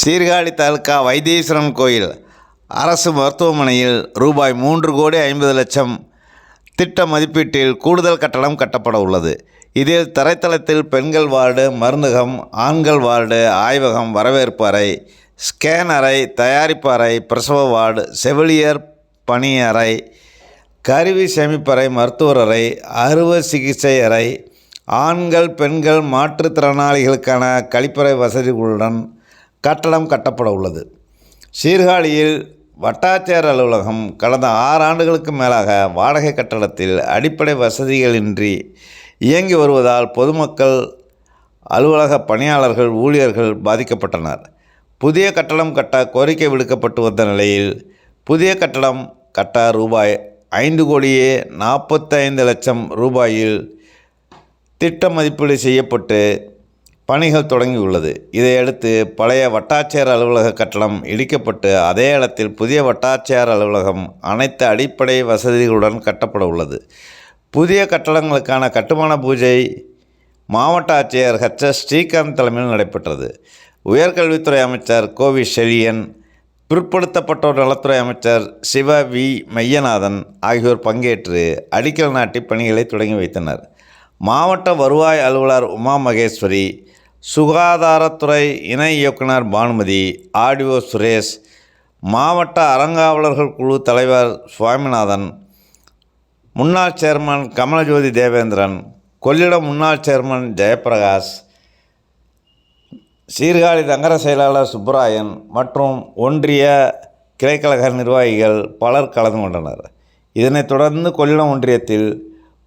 சீர்காழி தாலுக்கா வைத்தீஸ்வரன் கோயில். அரசு மருத்துவமனையில் ரூபாய் மூன்று கோடி ஐம்பது லட்சம் திட்ட மதிப்பீட்டில் கூடுதல் கட்டடம் கட்டப்பட உள்ளது. இதில் தரைத்தளத்தில் பெண்கள் வார்டு மருந்தகம் ஆண்கள் வார்டு ஆய்வகம் வரவேற்பு அறை ஸ்கேன் அறை தயாரிப்பு அறை பிரசவ வார்டு செவிலியர் பணி அறை கருவி சேமிப்பறை மருத்துவர் அறை அறுவை சிகிச்சை அறை ஆண்கள் பெண்கள் மாற்றுத்திறனாளிகளுக்கான கழிப்பறை வசதிகளுடன் கட்டடம் கட்டப்பட உள்ளது. சீர்காழியில் வட்டாட்சியர் அலுவலகம் கடந்த ஆறு ஆண்டுகளுக்கு மேலாக வாடகை கட்டடத்தில் அடிப்படை வசதிகளின்றி இயங்கி வருவதால் பொதுமக்கள் அலுவலக பணியாளர்கள் ஊழியர்கள் பாதிக்கப்பட்டனர். புதிய கட்டடம் கட்ட கோரிக்கை விடுக்கப்பட்டு வந்த நிலையில் புதிய கட்டடம் கட்ட ரூபாய் ஐந்து கோடியே நாற்பத்தைந்து லட்சம் ரூபாயில் திட்ட மதிப்பீடு செய்யப்பட்டு பணிகள் தொடங்கியுள்ளது. இதையடுத்து பழைய வட்டாட்சியர் அலுவலக கட்டணம் இடிக்கப்பட்டு அதே இடத்தில் புதிய வட்டாட்சியர் அலுவலகம் அனைத்து அடிப்படை வசதிகளுடன் கட்டப்பட உள்ளது. புதிய கட்டடங்களுக்கான கட்டுமான பூஜை மாவட்ட ஆட்சியர் ஹெச். எஸ். ஸ்ரீகாந்த் தலைமையில் நடைபெற்றது. உயர்கல்வித்துறை அமைச்சர் கோவி செழியன் பிற்படுத்தப்பட்டோர் நலத்துறை அமைச்சர் சிவ வி. மையநாதன் ஆகியோர் பங்கேற்று அடிக்கல் நாட்டி பணிகளை தொடங்கி வைத்தனர். மாவட்ட வருவாய் அலுவலர் உமா மகேஸ்வரி சுகாதாரத்துறை இணை இயக்குனர் பானுமதி ஆடியோ சுரேஷ் மாவட்ட அறங்காவலர்கள் குழு தலைவர் சுவாமிநாதன் முன்னாள் சேர்மன் கமலஜோதி தேவேந்திரன் கொள்ளிடம் முன்னாள் சேர்மன் ஜெயப்பிரகாஷ் சீர்காழி நகர செயலாளர் சுப்பராயன் மற்றும் ஒன்றிய கிளைக்கழக நிர்வாகிகள் பலர் கலந்து கொண்டனர். இதனைத் தொடர்ந்து கொள்ளிடம் ஒன்றியத்தில்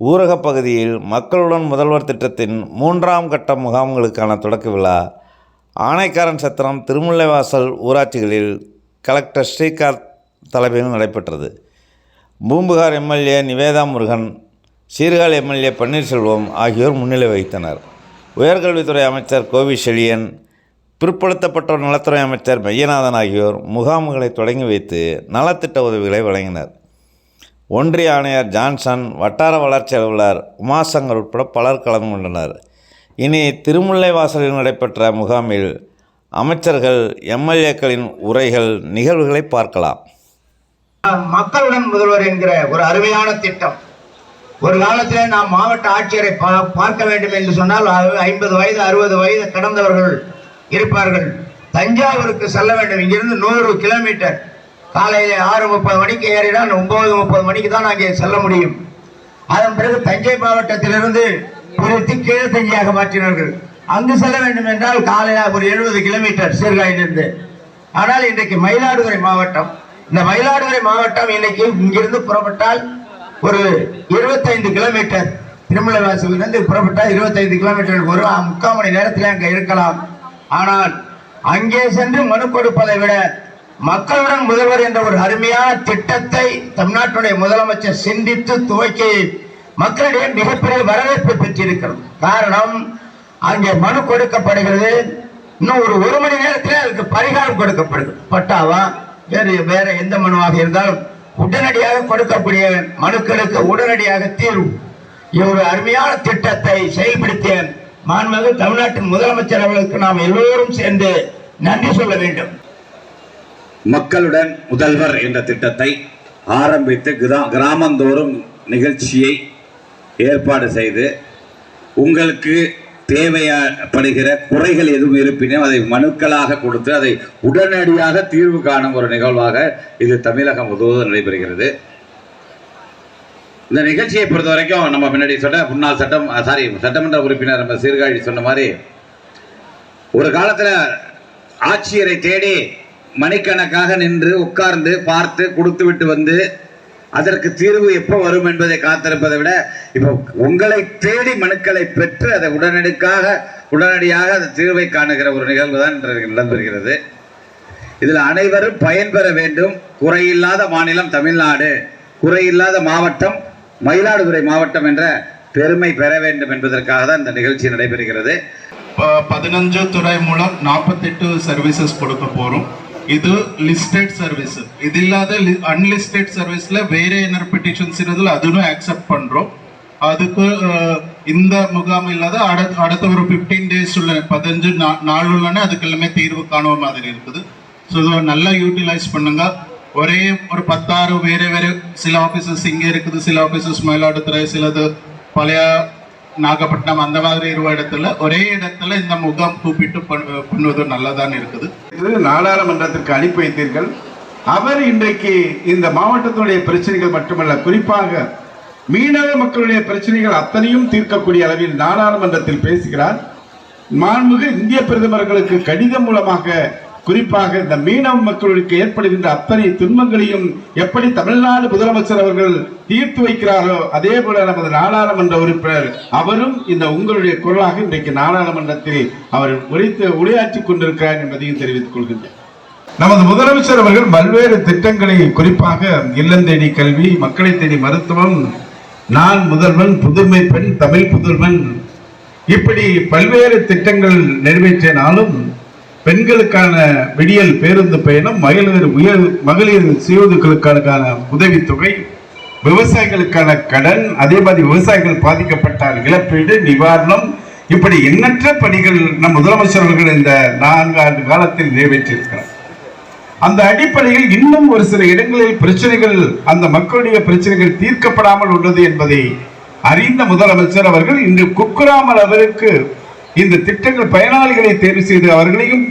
ஊரகப் பகுதியில் மக்களுடன் முதல்வர் திட்டத்தின் மூன்றாம் கட்ட முகாம்களுக்கான தொடக்க விழா ஆனைக்காரன் சத்திரம் திருமுல்லைவாசல் ஊராட்சிகளில் கலெக்டர் ஸ்ரீகாந்த் தலைமையில் நடைபெற்றது. பூம்புகார் எம்எல்ஏ நிவேதா முருகன் சீர்காழி எம்எல்ஏ பன்னீர்செல்வம் ஆகியோர் முன்னிலை வகித்தனர். உயர்கல்வித்துறை அமைச்சர் கோவி செழியன் பிற்படுத்தப்பட்டோர் நலத்துறை அமைச்சர் மையநாதன் ஆகியோர் முகாம்களை தொடங்கி வைத்து நலத்திட்ட உதவிகளை வழங்கினர். ஒன்றிய ஆணையர் ஜான்சன் வட்டார வளர்ச்சி அலுவலர் உமாசங்கர் உட்பட பலர் கலந்து கொண்டனர். இனி திருமுல்லைவாசலில் நடைபெற்ற முகாமில் அமைச்சர்கள் எம்எல்ஏக்களின் உரைகள் நிகழ்வுகளை பார்க்கலாம். மக்களுடன் முதல்வர் என்கிற ஒரு அருமையான திட்டம். ஒரு காலத்தில் நாம் மாவட்ட ஆட்சியரை பா- பார்க்க வேண்டும் என்று சொன்னால் ஐம்பது வயது அறுபது வயது கடந்தவர்கள் இருப்பார்கள். தஞ்சாவூருக்கு செல்ல வேண்டும். இங்கிருந்து நூறு கிலோமீட்டர். காலையில் ஆறு முப்பது மணிக்கு ஏறினால் ஒன்பது முப்பது மணிக்கு தான் நாங்கள் செல்ல முடியும். அதன் பிறகு தஞ்சை மாவட்டத்திலிருந்து பிரித்து கீழே தஞ்சையாக மாற்றினார்கள். அங்கு செல்ல வேண்டும் என்றால் காலையில் ஒரு எழுபது கிலோமீட்டர் சீர்காழியிலிருந்து. ஆனால் இன்றைக்கு மயிலாடுதுறை மாவட்டம் இந்த மயிலாடுதுறை மாவட்டம் இன்னைக்கு இங்கிருந்து புறப்பட்டால் ஒரு 25 கிலோமீட்டர். திருமலைவாசலிருந்து புறப்பட்டால் 25 கிலோமீட்டர். ஒரு முக்கால் மணி நேரத்தில் அங்கே இருக்கலாம். ஆனால் அங்கே சென்று மனு கொடுப்பதை விட மக்களுடன் முதல்வர் என்ற ஒரு அருமையான திட்டத்தை தமிழ்நாட்டுடைய முதலமைச்சர் சிந்தித்து துவக்கி மக்களிடையே மிகப்பெரிய வரவேற்பு பெற்றிருக்கிறது காரணம் அங்கே மனு கொடுக்கப்படுகிறது. இன்னும் ஒரு ஒரு மணி நேரத்தில் அதுக்கு பரிகாரம் கொடுக்கப்படுது பட்டாவா? வேறு வேற எந்த மனுவாக இருந்தாலும் உடனடியாக கொடுக்கக்கூடிய மனுக்களுக்கு உடனடியாக தீர்வு. ஒரு அருமையான திட்டத்தை செயல்படுத்திய மாண்புமிகு தமிழ்நாட்டின் முதலமைச்சர் அவர்களுக்கு நாம் எல்லோரும் சேர்ந்து நன்றி சொல்ல வேண்டும். மக்களுடன் முதல்வர் என்ற திட்டத்தை ஆரம்பித்து கிரா- கிராமந்தோறும் நிகழ்ச்சியை ஏற்பாடு செய்து உங்களுக்கு தேவைப்படுகிற குறைகள் எதுவும் இருப்பினும் அதை மனுக்களாக கொடுத்து அதை உடனடியாக தீர்வு காணும் ஒரு நிகழ்வாக இது தமிழகம் முழுவதும் நடைபெறுகிறது. இந்த நிகழ்ச்சியை பொறுத்த வரைக்கும் நம்ம முன்னாடி சொன்ன முன்னாள் சட்டம் சாரி சட்டமன்ற உறுப்பினர் நம்ம சீர்காழி சொன்ன மாதிரி ஒரு காலத்தில் ஆட்சியரை தேடி மணிக்கணக்காக நின்று உட்கார்ந்து பார்த்து கொடுத்து விட்டு வந்து அதற்கு தீர்வு எப்போ வரும் என்பதை காத்திருப்பதை விட இப்போ உங்களை தேடி மனுக்களை பெற்று அதை உடனடிக்காக உடனடியாக அந்த தீர்வை காணுகிற ஒரு நிகழ்வு தான் இன்றைக்கு இதில் அனைவரும் பயன்பெற வேண்டும். குறையில்லாத மாநிலம் தமிழ்நாடு குறையில்லாத மாவட்டம் மயிலாடுதுறை மாவட்டம் என்ற பெருமை பெற வேண்டும் என்பதற்காக தான் இந்த நிகழ்ச்சி நடைபெறுகிறது. பதினஞ்சு துறை மூலம் நாற்பத்தெட்டு சர்வீசஸ் கொடுக்க போகிறோம் இது லிஸ்டட் சர்வீஸ் இது இல்லாத அன்லிஸ்டட் சர்வீஸ்ல வேற என்ன பெட்டிஷன்ஸ் இருந்ததுல அதுவும் அக்செப்ட் பண்றோம். அதுக்கு இந்த முகாம் இல்லாத அடுத்த அடுத்த ஒரு ஃபிஃப்டீன் டேஸ் உள்ள பதினஞ்சு நாள் உள்ளனே அதுக்கு எல்லாமே தீர்வு காணுவ மாதிரி இருக்குது. ஸோ இதை நல்லா யூட்டிலைஸ் பண்ணுங்க. ஒரே ஒரு பத்தாறு வேறு வேறு சில ஆஃபீஸஸ் இங்கே இருக்குது சில ஆஃபீஸஸ் மயிலாடுதுறை சிலது பழைய நாகப்பட்டினம் அந்த மாதிரி இருவ இடத்துல ஒரே இடத்துல இந்த முகாம் கூப்பிட்டு பண்ணுவது நல்லதான் இருக்குது. இது நாடாளுமன்றத்திற்கு அனுப்பி வைத்தீர்கள். அவர் இன்றைக்கு இந்த மாவட்டத்தினுடைய பிரச்சனைகள் மட்டுமல்ல குறிப்பாக மீனவ மக்களுடைய பிரச்சனைகள் அத்தனையும் தீர்க்கக்கூடிய அளவில் நாடாளுமன்றத்தில் பேசுகிறார். மாண்புமிகு இந்திய பிரதமர்களுக்கு கடிதம் மூலமாக குறிப்பாக இந்த மீனவ மக்களுக்கு ஏற்படுகின்ற அத்தனை துன்பங்களையும் எப்படி தமிழ்நாடு முதலமைச்சர் அவர்கள் தீர்த்து வைக்கிறாரோ அதே போல நமது நாடாளுமன்ற உறுப்பினர் அவரும் இந்த உங்களுடைய குரலாக இன்றைக்கு நாடாளுமன்றத்தில் அவர் உரைத்து உரையாற்றிக் கொண்டிருக்கிறார் என்பதையும் தெரிவித்துக் கொள்கின்றேன். நமது முதலமைச்சர் அவர்கள் பல்வேறு திட்டங்களை குறிப்பாக இல்லந்தேடி கல்வி மக்களை தேடி மருத்துவம் நான் முதல்வன் புதுமை பெண் தமிழ் புதல்வன் இப்படி பல்வேறு திட்டங்கள் நிறைவேற்றினாலும் பெண்களுக்கான விடியல் பேருந்து பயணம் மகளிர் உயர் மகளிர் சுயோதுக்களுக்கான உதவித்தொகை விவசாயிகளுக்கான கடன் அதே மாதிரி விவசாயிகள் பாதிக்கப்பட்டால் இழப்பீடு நிவாரணம். இப்படி எண்ணற்ற பணிகள் நம் முதலமைச்சர் அவர்கள் இந்த நான்கு ஆண்டு காலத்தில் நிறைவேற்றியிருக்கிறார். அந்த அடிப்படையில் இன்னும் ஒரு சில இடங்களில் பிரச்சனைகள் அந்த மக்களுடைய பிரச்சனைகள் தீர்க்கப்படாமல் உள்ளது என்பதை அறிந்த முதலமைச்சர் அவர்கள் இன்று குக்கராமல் அவருக்கு இந்த திட்டங்கள் பயனாளிகளை தேர்வு செய்து அவர்களையும்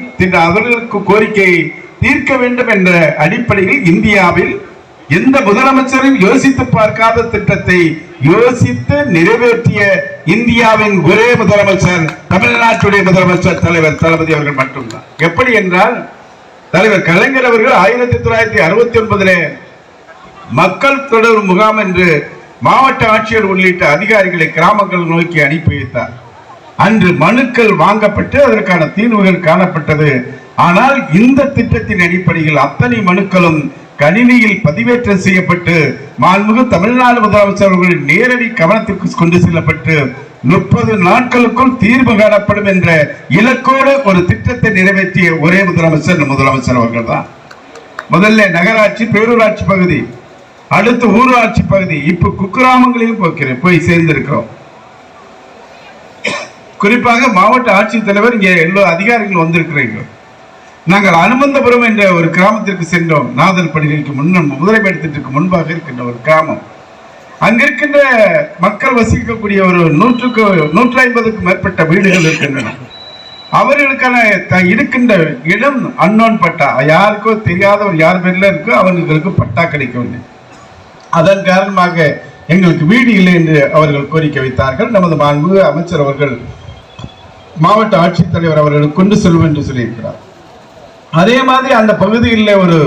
அவர்களுக்கு கோரிக்கையை தீர்க்க வேண்டும் என்ற அடிப்படையில் இந்தியாவில் எந்த முதலமைச்சரும் யோசித்து பார்க்காத திட்டத்தை யோசித்து நிறைவேற்றிய இந்தியாவின் ஒரே முதலமைச்சர் தமிழ்நாட்டுடைய முதலமைச்சர் தலைவர் தளபதி அவர்கள் மட்டும்தான். எப்படி என்றால் தலைவர் கலைஞர் அவர்கள் ஆயிரத்தி தொள்ளாயிரத்தி அறுபத்தி ஒன்பதிலே மக்கள் தொடர் முகாம் என்று மாவட்ட ஆட்சியர் உள்ளிட்ட அதிகாரிகளை கிராமங்கள் நோக்கி அனுப்பி வைத்தார். அன்று மனுக்கள் வாங்கப்பட்டு அதற்கான தீர்வுகள் காணப்பட்டது. ஆனால் இந்த திட்டத்தின் அடிப்படையில் அத்தனை மனுக்களும் கணினியில் பதிவேற்றம் செய்யப்பட்டு மாண்புமிகு தமிழ்நாடு முதலமைச்சர் அவர்களின் நேரடி கவனத்திற்கு கொண்டு செல்லப்பட்டு முப்பது நாட்களுக்குள் தீர்வு காணப்படும் என்ற இலக்கோடு ஒரு திட்டத்தை நிறைவேற்றிய ஒரே முதலமைச்சர் முதலமைச்சர் அவர்கள் தான் முதல்ல நகராட்சி பேரூராட்சி பகுதி அடுத்து ஊராட்சி பகுதி. இப்ப குக்கிராமங்களையும் போய் சேர்ந்திருக்கிறோம். குறிப்பாக மாவட்ட ஆட்சித்தலைவர் இங்கே எல்லோ அதிகாரிகள் வந்திருக்கிறீர்கள். நாங்கள் அனுமந்தபுரம் என்ற ஒரு கிராமத்திற்கு சென்றோம். நாதல் பணிகளுக்கு முன்னும் முதலைப்பேட்டத்திற்கு முன்பாக இருக்கின்ற ஒரு கிராமம். அங்கிருக்கின்ற மக்கள் வசிக்கக்கூடிய ஒரு நூற்றுக்கு நூற்றி ஐம்பதுக்கும் மேற்பட்ட வீடுகள் இருக்கின்றன. அவர்களுக்கான இருக்கின்ற இடம் அன்னோன் பட்டா. யாருக்கோ தெரியாதவர் யார் பேர்ல இருக்கோ அவர்களுக்கு பட்டா கிடைக்கவில்லை அதன் காரணமாக எங்களுக்கு வீடு இல்லை என்று அவர்கள் கோரிக்கை வைத்தார்கள். நமது மாண்பு அமைச்சர் அவர்கள் மாவட்ட ஆட்சித்தலைவர் அவர்களுக்கு கொண்டு செல்வோம் என்று சொல்லியிருக்கிறார். அதே மாதிரி அந்த பகுதியில் ஒரு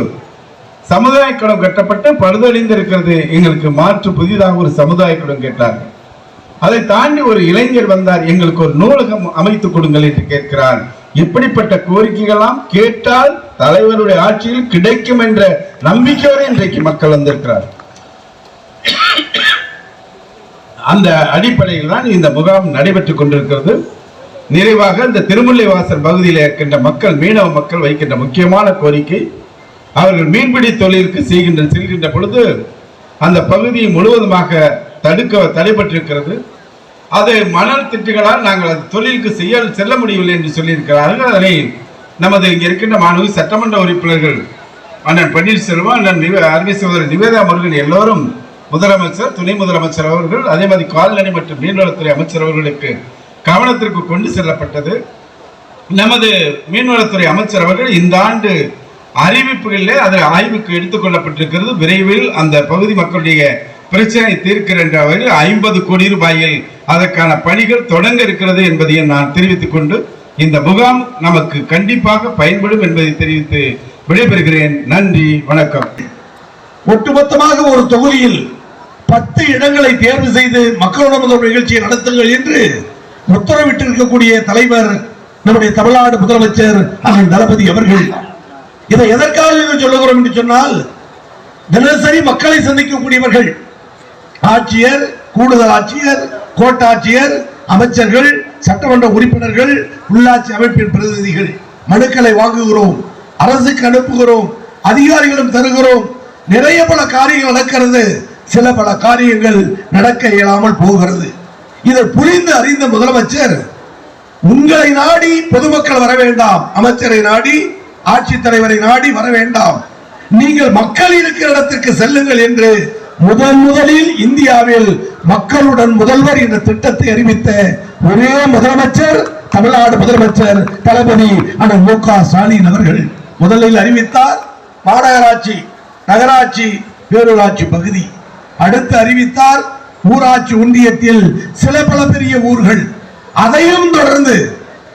சமுதாய கூடம் கட்டப்பட்டு பழுதடைந்திருக்கிறது. எங்களுக்கு மாற்று புதிதாக ஒரு சமுதாய கூடம் கேட்டார்கள். அதை தாண்டி ஒரு இளைஞர் வந்தார். எங்களுக்கு ஒரு நூலகம் அமைத்துக் கொடுங்கள் என்று கேட்கிறார். இப்படிப்பட்ட கோரிக்கைகளாம் கேட்டால் தலைவருடைய ஆட்சியில் கிடைக்கும் என்ற நம்பிக்கையோடு இன்றைக்கு மக்கள் வந்திருக்கிறார் அந்த அடிப்படையில் தான் இந்த முகாம் நடைபெற்றுக் கொண்டிருக்கிறது. நிறைவாக இந்த திருமுல்லை வாசல் பகுதியில் இருக்கின்ற மக்கள் மீனவ மக்கள் வைக்கின்ற முக்கியமான கோரிக்கை அவர்கள் மீன்பிடி தொழிலுக்கு செய்கின்ற செல்கின்ற பொழுது அந்த பகுதி முழுவதுமாக தடுக்க தடைபட்டிருக்கிறது. அதை மணல் திட்டுகளால் நாங்கள் அந்த தொழிலுக்கு செய்ய செல்ல முடியவில்லை என்று சொல்லியிருக்கிறார்கள். அதனை நமது இங்கே இருக்கின்ற மாணவி சட்டமன்ற உறுப்பினர்கள் அண்ணன் பன்னீர்செல்வம் அண்ணன் அருமை சகோதரர் நிவேதா முருகன் எல்லோரும் முதலமைச்சர் துணை முதலமைச்சர் அவர்கள் அதே மாதிரி கால்நடை மற்றும் மீன்வளத்துறை அமைச்சர் அவர்களுக்கு கவனத்திற்கு கொண்டு செல்லப்பட்டது. நமது மீன்வளத்துறை அமைச்சர் அவர்கள் இந்த ஆண்டு அறிவிப்புகளிலே அது ஆய்வுக்கு எடுத்துக்கொள்ளப்பட்டிருக்கிறது விரைவில் அந்த பகுதி மக்களுடைய பிரச்சனை என்ற வகையில் ஐம்பது கோடி ரூபாயில் அதற்கான பணிகள் தொடங்க இருக்கிறது என்பதையும் நான் தெரிவித்துக் கொண்டு இந்த முகாம் நமக்கு கண்டிப்பாக பயன்படும் என்பதை தெரிவித்து விடைபெறுகிறேன். நன்றி வணக்கம். ஒட்டுமொத்தமாக ஒரு தொகுதியில் பத்து இடங்களை தேர்வு செய்து மக்களோட நிகழ்ச்சியை நடத்துங்கள் என்று உத்தரவிட்டிருக்கக்கூடிய தலைவர் நம்முடைய தமிழ்நாடு முதலமைச்சர் அண்ணன் தளபதி அவர்கள். இதை எதற்காக சொல்லுகிறோம் என்று சொன்னால் தினசரி மக்களை சந்திக்கக்கூடியவர்கள் ஆட்சியர் கூடுதல் ஆட்சியர் கோட்டாட்சியர் அமைச்சர்கள் சட்டமன்ற உறுப்பினர்கள் உள்ளாட்சி அமைப்பின் பிரதிநிதிகள் மனுக்களை வாங்குகிறோம் அரசுக்கு அனுப்புகிறோம் அதிகாரிகளும் தருகிறோம். நிறைய பல காரியங்கள் நடக்கிறது. சில பல காரியங்கள் நடக்க இயலாமல் போகிறது. இதை புரிந்து அறிந்த முதலமைச்சர் உங்களை நாடி பொதுமக்கள் வர வேண்டாம் அமைச்சரை நாடி ஆட்சித்தலைவரை நாடி வர வேண்டாம். நீங்கள் மக்கள் இருக்கிற இடத்திற்கு செல்லுங்கள் என்று முதன் முதலில் இந்தியாவில் மக்களுடன் முதல்வர் என்ற திட்டத்தை அறிவித்த ஒரே முதலமைச்சர் தமிழ்நாடு முதலமைச்சர் தளபதி அண்ணன் மு. க. ஸ்டாலின் அவர்கள். முதலில் அறிவித்தார் மாநகராட்சி நகராட்சி பேரூராட்சி பகுதி. அடுத்து அறிவித்தார் ஊராட்சி ஒன்றியத்தில் சில பல பெரிய ஊர்கள் அதையும் தொடர்ந்து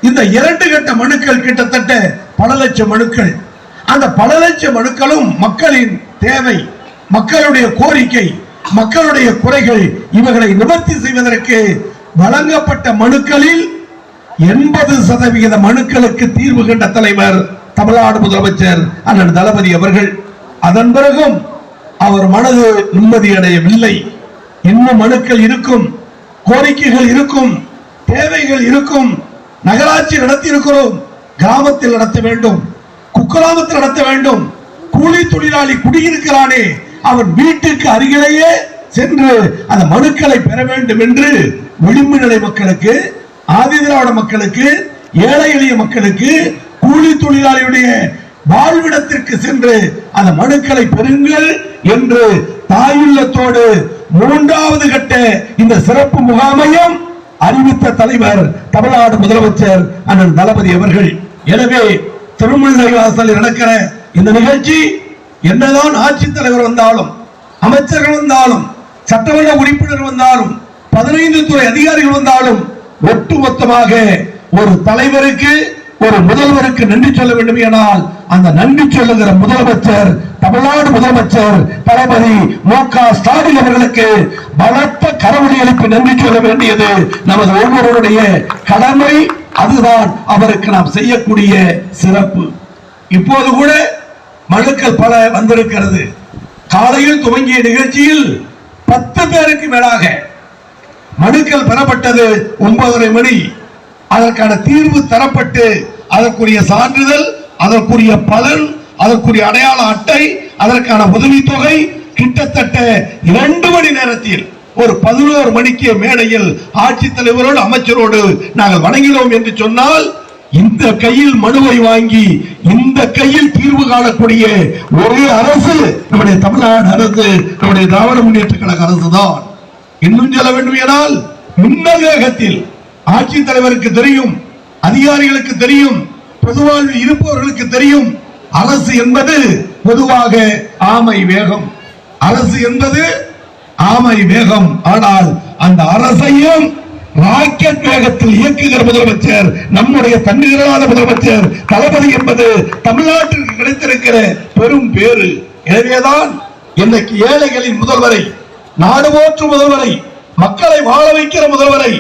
இந்த இரண்டு கட்ட மனுக்கள் கிட்டத்தட்ட பல லட்சம் மனுக்கள். அந்த பல லட்சம் மனுக்களும் மக்களின் தேவை மக்களுடைய கோரிக்கை மக்களுடைய குறைகள் இவர்களை நிவர்த்தி செய்வதற்கு வழங்கப்பட்ட மனுக்களில் எண்பது சதவிகித மனுக்களுக்கு தீர்வு கண்ட தலைவர் தமிழ்நாடு முதலமைச்சர் அண்ணன் தளபதி அவர்கள். அதன் பிறகும் அவர் மனது நிம்மதியடையவில்லை இன்னும் மனுக்கள் இருக்கும் கோரிக்கைகள் இருக்கும் தேவைகள் இருக்கும். நகராட்சி நடத்தி இருக்கிறோம் கிராமத்தில் நடத்த வேண்டும் குக்கிராமத்தில் நடத்த வேண்டும். கூலி தொழிலாளி குடியிருக்கிறானே அவன் வீட்டுக்கு அருகிலேயே சென்று அந்த மனுக்களை பெற வேண்டும் என்று விளிம்பு நிலை மக்களுக்கு ஆதிதிராவிட மக்களுக்கு ஏழை எளிய மக்களுக்கு கூலி தொழிலாளியுடைய வாழ்விடத்திற்கு சென்று அந்த மனுக்களை பெறுங்கள் என்று தாயுள்ளத்தோடு மூன்றாவது கட்ட இந்த சிறப்பு முகாமையும் அறிவித்த தலைவர் தமிழ்நாடு முதலமைச்சர் அண்ணன் தளபதி அவர்கள். எனவே திருமலை வாசலில் நடக்கிற இந்த நிகழ்ச்சி என்னதான் ஆட்சித்தலைவர் வந்தாலும் அமைச்சர்கள் வந்தாலும் சட்டமன்ற உறுப்பினர் வந்தாலும் பதினைந்து துறை அதிகாரிகள் வந்தாலும் ஒட்டுமொத்தமாக ஒரு தலைவருக்கு ஒரு முதல்வருக்கு நன்றி சொல்ல வேண்டும் என்றால் அந்த நன்றி சொல்லுகிற முதலமைச்சர் தமிழ்நாடு முதலமைச்சர் தளபதி மு க ஸ்டாலின் அவர்களுக்கு பலத்த கரவொலி எழுப்பி நன்றி சொல்ல வேண்டியது நமது ஒவ்வொருவருடைய கடமை அதுதான் அவருக்கு நாம் செய்யக்கூடிய சிறப்பு. இப்போது கூட மனுக்கள் பல வந்திருக்கிறது. காலையில் துவங்கிய நிகழ்ச்சியில் பத்து பேருக்கு மேலாக மனுக்கள் பெறப்பட்டது ஒன்பதரை மணி. அதற்கான தீர்வு தரப்பட்டு அதற்குரிய சான்றிதழ் அதற்குரிய பலன் அதற்குரிய அடையாள அட்டை அதற்கான உதவித்தொகை கிட்டத்தட்ட இரண்டு மணி நேரத்தில் ஒரு பதினோரு மணிக்கு மேடையில் ஆட்சித்தலைவரோடு அமைச்சரோடு நாங்கள் வணங்கினோம் என்று சொன்னால் இந்த கையில் மனுவை வாங்கி இந்த கையில் தீர்வு காணக்கூடிய ஒரே அரசு நம்முடைய தமிழ்நாடு அரசு நம்முடைய திராவிட முன்னேற்ற கழக அரசு தான் இன்னும் சொல்ல வேண்டும் என்றால் மின்னல் வேகத்தில் ஆட்சித் தலைவருக்கு தெரியும் அதிகாரிகளுக்கு தெரியும் பொதுவாழ்வில் இருப்பவர்களுக்கு தெரியும் அரசு என்பது பொதுவாக ஆமை வேகம். அரசு என்பது ஆமை வேகம். ஆனால் அந்த அரசையும் ராக்கெட் வேகத்தில் இயக்குகிற முதலமைச்சர் நம்முடைய தன்னிகரான முதலமைச்சர் தளபதி என்பது தமிழ்நாட்டிற்கு கிடைத்திருக்கிற பெரும் பேரு எனவேதான் இன்னைக்கு ஏழைகளின் முதல்வரை நாடு போற்று முதல்வரை மக்களை வாழ வைக்கிற முதல்வரை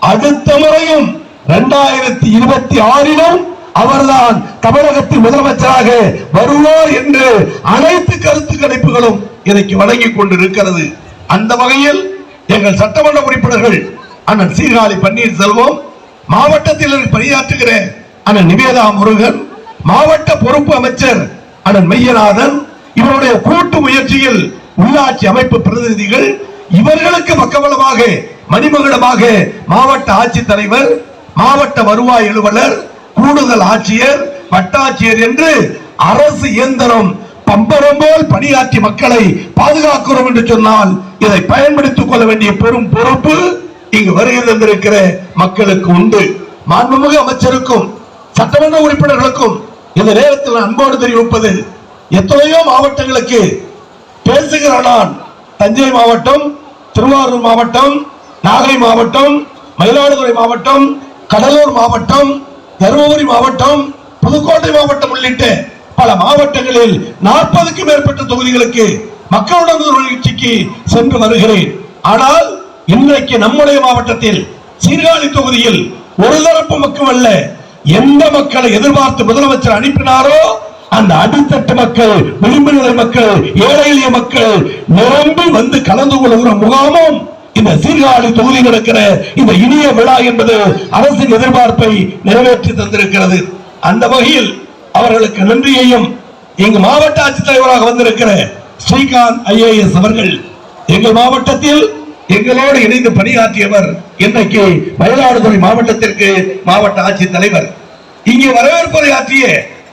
அடுத்த முறையும் இரண்டாயிரத்தி இருபத்தி ஆறிலும் அவர்தான் தமிழகத்தின் முதலமைச்சராக வருவார் என்று அனைத்து கருத்து கணிப்புகளும் இன்னைக்கு வழங்கிக் கொண்டிருக்கிறது. அந்த வகையில் எங்கள் சட்டமன்ற உறுப்பினர்கள் அண்ணன் சீர்காழி பன்னீர்செல்வம் மாவட்டத்தில் பணியாற்றுகிற அண்ணன் நிவேதா முருகன் மாவட்ட பொறுப்பு அமைச்சர் அண்ணன் மெய்யநாதன் இவருடைய கூட்டு முயற்சியில் உள்ளாட்சி அமைப்பு பிரதிநிதிகள் இவர்களுக்கு பக்கபலமாக மணிமகுடமாக மாவட்ட ஆட்சித்தலைவர் மாவட்ட வருவாய் அலுவலர் கூடுதல் ஆட்சியர் வட்டாட்சியர் என்று அரசு இயந்திரம் பம்பரம் போல் பணியாற்றி மக்களை பாதுகாக்கிறோம் என்று சொன்னால் இதை பயன்படுத்திக் கொள்ள வேண்டிய பெரும் பொறுப்பு இங்கு வருகை மக்களுக்கு உண்டு. மாண்புமிகு அமைச்சருக்கும் சட்டமன்ற உறுப்பினர்களுக்கும் இந்த நேரத்தில் அன்போடு தெரிவிப்பது எத்தனையோ மாவட்டங்களுக்கு பேசுகிற நான். தஞ்சை மாவட்டம் திருவாரூர் மாவட்டம் நாகை மாவட்டம் மயிலாடுதுறை மாவட்டம் கடலூர் மாவட்டம் தருமபுரி மாவட்டம் புதுக்கோட்டை மாவட்டம் உள்ளிட்ட பல மாவட்டங்களில் நாற்பதுக்கும் மேற்பட்ட தொகுதிகளுக்கு மக்களுடன் நிகழ்ச்சிக்கு சென்று வருகிறேன். ஆனால் இன்றைக்கு நம்முடைய மாவட்டத்தில் சீர்காழி தொகுதியில் ஒரு தரப்பு மக்கள் அல்ல எந்த மக்களை எதிர்பார்த்து முதலமைச்சர் அனுப்பினாரோ அந்த அடித்தட்டு மக்கள் விளிம்பு நிலை மக்கள் ஏழை எளிய மக்கள் நிரம்பி வந்து கலந்து கொள்கிற முகாமும் இந்த சீர்காழி தொகுதி நடக்கிற இந்த இனிய விழா என்பது அரசின் எதிர்பார்ப்பை நிறைவேற்றி தந்திருக்கிறது. அந்த வகையில் அவர்களுக்கு நன்றியையும் இங்கு மாவட்ட ஆட்சித்தலைவராக வந்திருக்கிற ஸ்ரீகாந்த் ஐஏஎஸ் அவர்கள் எங்கள் மாவட்டத்தில் எங்களோடு இணைந்து பணியாற்றியவர் இன்றைக்கு மயிலாடுதுறை மாவட்டத்திற்கு மாவட்ட ஆட்சித் தலைவர். இங்கே வரவேற்புரை ஆற்றிய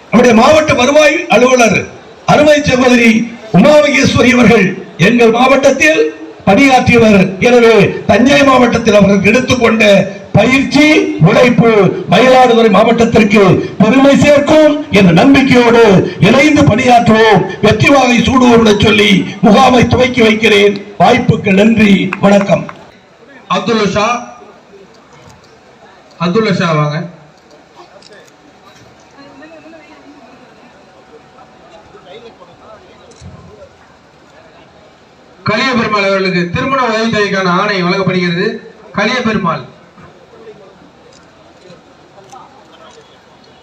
நம்முடைய மாவட்ட வருவாய் அலுவலர் அருமை சகோதரி உமாமகேஸ்வரி அவர்கள் எங்கள் மாவட்டத்தில் பணியாற்றியவர். எனவே தஞ்சை மாவட்டத்தில் அவர்கள் எடுத்துக்கொண்ட பயிற்சி உழைப்பு மயிலாடுதுறை மாவட்டத்திற்கு பெருமை சேர்க்கும் என்ற நம்பிக்கையோடு இணைந்து பணியாற்றுவோம். வெற்றி வாகை சூடுவோம் சொல்லி முகாமை துவக்கி வைக்கிறேன். வாய்ப்புக்கு நன்றி வணக்கம். அப்துல்லா ஷா. அப்துல்லா ஷா வாங்க. கலிய பெருமாள் அவர்களுக்கு திருமண உதவித்தொகைக்கான ஆணை வழங்கப்படுகிறது. கலிய பெருமாள்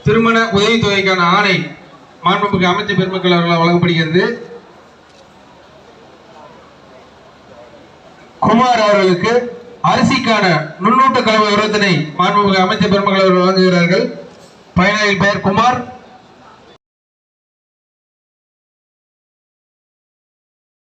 திருமண உதவித்தொகைக்கான ஆணை மாண்புமிகு அமைச்சர் பெருமக்கள் அவர்களால் வழங்கப்படுகிறது. குமார் அவர்களுக்கு அரிசிக்கான நுண்ணூட்ட கலவை உரத்தினை மாண்புமிகு அமைச்சர் பெருமக்கள் அவர்கள் வழங்குகிறார்கள். பயனாளியின் பெயர் குமார்.